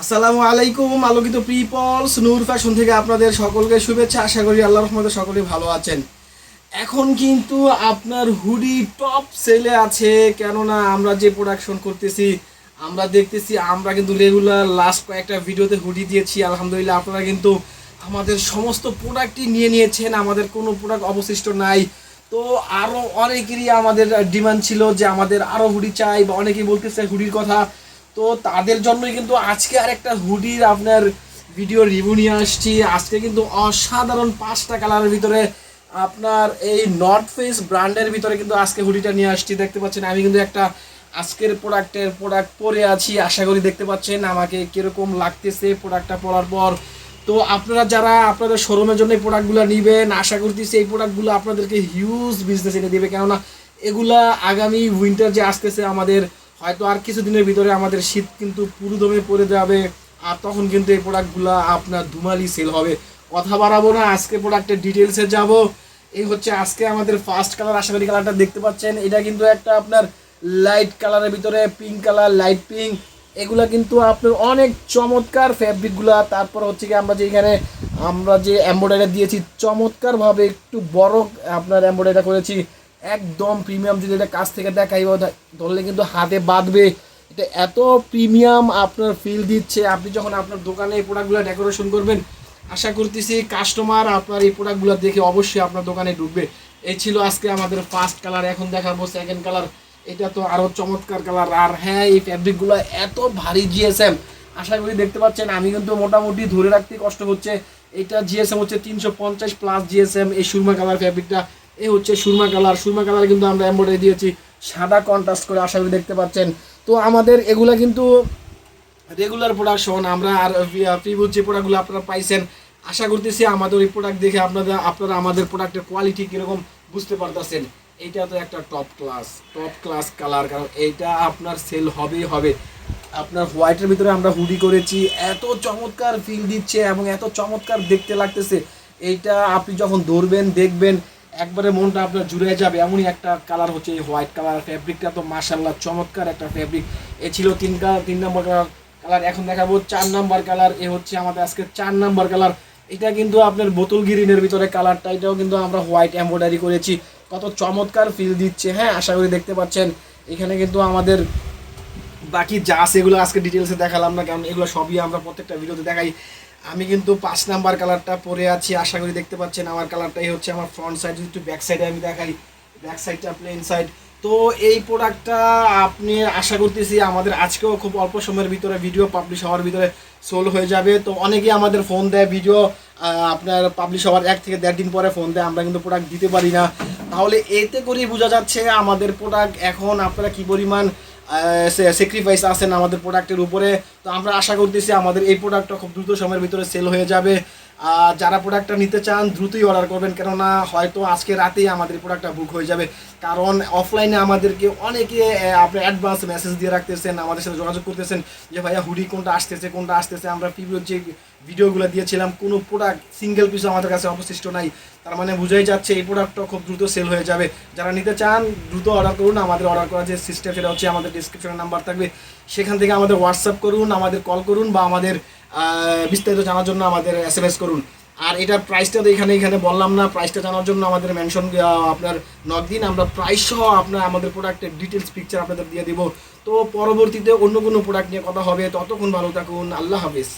আসসালামু আলাইকুম, আলোকিত পিপলস, নূর ফ্যাশন থেকে আপনাদের সকলকে শুভেচ্ছা। আশা করি আল্লাহ রহমতে সকলেই ভালো আছেন। এখন কিন্তু আপনার হুডি টপ সেলে আছে, কেননা আমরা যে প্রোডাকশন করতেছি, আমরা দেখতেছি, আমরা কিন্তু রেগুলার লাস্ট কয়েকটা ভিডিওতে হুডি দিয়েছি, আলহামদুলিল্লাহ। আপনারা কিন্তু আমাদের সমস্ত প্রোডাক্টই নিয়ে নিয়েছেন, আমাদের কোনো প্রোডাক্ট অবশিষ্ট নাই। তো আরও অনেকেরই আমাদের ডিমান্ড ছিল যে আমাদের আরও হুডি চাই, বা অনেকেই বলতেছে হুডির কথা। তো তাদের জন্যই কিন্তু আজকে আরেকটা হুডির আপনার ভিডিও রিভিউ নিয়ে আসছি। আজকে কিন্তু অসাধারণ পাঁচটা কালারের ভিতরে আপনার এই নর্থ ফেস ব্র্যান্ডের ভিতরে কিন্তু আজকে হুডিটা নিয়ে আসছি। দেখতে পাচ্ছেন, আমি কিন্তু একটা আজকের প্রোডাক্টের প্রোডাক্ট পরে আছি। আশা করি দেখতে পাচ্ছেন, আমাকে কীরকম লাগতেছে প্রোডাক্টটা পরার পর। তো আপনারা যারা আপনাদের শোরুমের জন্য এই প্রোডাক্টগুলো নেবেন, আশা করতেছি এই প্রোডাক্টগুলো আপনাদেরকে হিউজ বিজনেস এনে দেবে। কেননা এগুলা আগামী উইন্টার যে আসতেছে আমাদের হয়তো আর কিছুদিনের ভিতরে আমাদের শীত কিন্তু পুরোদমে পড়ে যাবে, আর তখন কিন্তু এই প্রোডাক্টগুলো আপনার ধুমালি সেল হবে। কথা বাড়াবো না, আজকে প্রোডাক্টের ডিটেলসে যাব। এই হচ্ছে আজকে আমাদের ফার্স্ট কালার আশা করি কালারটা দেখতে পাচ্ছেন। এটা কিন্তু একটা আপনার লাইট কালারের ভিতরে পিঙ্ক কালার লাইট পিঙ্ক এগুলা কিন্তু আপনার অনেক চমৎকার ফ্যাব্রিকগুলা তারপর হচ্ছে কি আমরা যে এখানে, আমরা যে এম্ব্রয়ডারি দিয়েছি, চমৎকারভাবে একটু বড় আপনার এম্ব্রয়ডারি করেছি। একদম প্রিমিয়াম যদি এটা কাছ থেকে দেখাই ধরলে কিন্তু হাতে বাঁধবে। এটা এত প্রিমিয়াম আপনার ফিল দিচ্ছে। আপনি যখন আপনার দোকানে এই প্রোডাক্টগুলো ডেকোরেশন করবেন, আশা করতেছি কাস্টমার আপনার এই প্রোডাক্টগুলো দেখে অবশ্যই আপনার দোকানে ঢুকবে। এই ছিল আজকে আমাদের ফার্স্ট কালার এখন দেখাবো সেকেন্ড কালার এটা তো আরও চমৎকার কালার আর হ্যাঁ এই ফ্যাব্রিকগুলো এত ভারী জিএসএম আশা করি দেখতে পাচ্ছেন, আমি কিন্তু মোটামুটি ধরে রাখতে কষ্ট হচ্ছে। এটা জিএসএম হচ্ছে তিনশো পঞ্চাশ প্লাস জিএসএম এই সুরমা কালার ফ্যাব্রিকটা এই হচ্ছে সুরমা কালার। সুরমা কালার কিন্তু আমরা এম্বয়ডারি দিয়েছি। সাদা কন্ট্রাস্ট করে আশা করি দেখতে পাচ্ছেন। তো আমাদের এগুলা কিন্তু রেগুলার প্রোডাকশন আমরা আর প্রিভিউ যে প্রোডাক্টগুলো আপনারা পাইছেন। আশা করতেছি আমাদের এই প্রোডাক্ট দেখে আপনারা আপনারা আমাদের প্রোডাক্টের কোয়ালিটি কীরকম বুঝতে পারতেছেন। এইটা তো একটা top class top class colour কারণ এইটা আপনার সেল হবেই হবে। আপনার হোয়াইটের ভিতরে আমরা হুডি করেছি। এত চমৎকার ফিল দিচ্ছে এবং এত চমৎকার দেখতে লাগতেছে। এইটা আপনি যখন ধরবেন, দেখবেন একবারে মনটা আপনার জুড়ে যাবে। এমনই একটা কালার হচ্ছে এই হোয়াইট কালার ফ্যাব্রিকটা তো মাসাল্লাহ চমৎকার একটা ফ্যাব্রিক এ ছিল তিন কালার তিন নম্বর কালার কালার এখন দেখাবো চার নাম্বার কালার এ হচ্ছে আমাদের আজকে চার নাম্বার কালার এটা কিন্তু আপনার বোতল গ্রিনের ভিতরে কালারটা এটাও কিন্তু আমরা হোয়াইট এমব্রয়ডারি করেছি। কত চমৎকার ফিল দিচ্ছে। হ্যাঁ আশা করি দেখতে পাচ্ছেন। এখানে কিন্তু আমাদের বাকি যা আছে এগুলো আজকে ডিটেলসে দেখালাম না। কারণ এগুলো সবই আমরা প্রত্যেকটা ভিডিওতে দেখাই। আমি কিন্তু পাঁচ নাম্বার কালারটা পরে আছি, আশা করি দেখতে পাচ্ছেন আমার কালারটাই হচ্ছে আমার ফ্রন্ট সাইড যদি একটু ব্যাক সাইডে আমি দেখাই ব্যাক সাইডটা প্লেন সাইড তো এই প্রোডাক্টটা আপনি আশা করতেছি আমাদের আজকেও খুব অল্প সময়ের ভিতরে ভিডিও পাবলিশ হওয়ার ভিতরে সোল হয়ে যাবে। তো অনেকেই আমাদের ফোন দেয় ভিডিও আপনার পাবলিশ হওয়ার এক থেকে দেড় দিন পরে ফোন দেয়, আমরা কিন্তু প্রোডাক্ট দিতে পারি না। তাহলে এতে করেই বোঝা যাচ্ছে আমাদের প্রোডাক্ট এখন আপনারা কি পরিমাণ স্যাক্রিফাইস আছেন আমাদের প্রোডাক্টের উপরে। তো আমরা আশা করতেছি আমাদের এই প্রোডাক্টটা খুব দ্রুত সময়ের ভিতরে সেল হয়ে যাবে। আর যারা প্রোডাক্টটা নিতে চান, দ্রুতই অর্ডার করবেন। কেননা হয়তো আজকে রাতেই আমাদের প্রোডাক্টটা বুক হয়ে যাবে। কারণ অফলাইনে আমাদেরকে অনেকে আপনি অ্যাডভান্স মেসেজ দিয়ে রাখতেছেন, আমাদের সাথে যোগাযোগ করতেছেন যে, ভাইয়া, হুডি কোনটা আসতেছে কোনটা আসতেছে? আমরা প্রিভিউ যে ভিডিওগুলো দিয়েছিলাম, কোনো প্রোডাক্ট সিঙ্গেল পিসও আমাদের কাছে অবশিষ্ট নাই। তার মানে বোঝাই যাচ্ছে এই প্রোডাক্টটা খুব দ্রুত সেল হয়ে যাবে। যারা নিতে চান, দ্রুত অর্ডার করুন। আমাদের অর্ডার করার যে সিস্টেম সেটা হচ্ছে আমাদের ডিসক্রিপশনে নাম্বার থাকবে। সেখান থেকে আমাদের হোয়াটসঅ্যাপ করুন। আমাদের কল করুন বা আমাদের বিস্তারিত জানার জন্য আমাদের এস এম এস করুন। আর এটা প্রাইসটা তো এখানে এখানে বললাম না প্রাইসটা জানার জন্য আমাদের মেনশন আপনার নক দিন। আমরা প্রাইস সহ আপনার, আমাদের প্রোডাক্টের ডিটেলস পিকচার আপনাদের দিয়ে দেবো। তো পরবর্তীতে অন্য কোনো প্রোডাক্ট নিয়ে কথা হবে। ততক্ষণ ভালো থাকুন। আল্লাহ হাফিজ।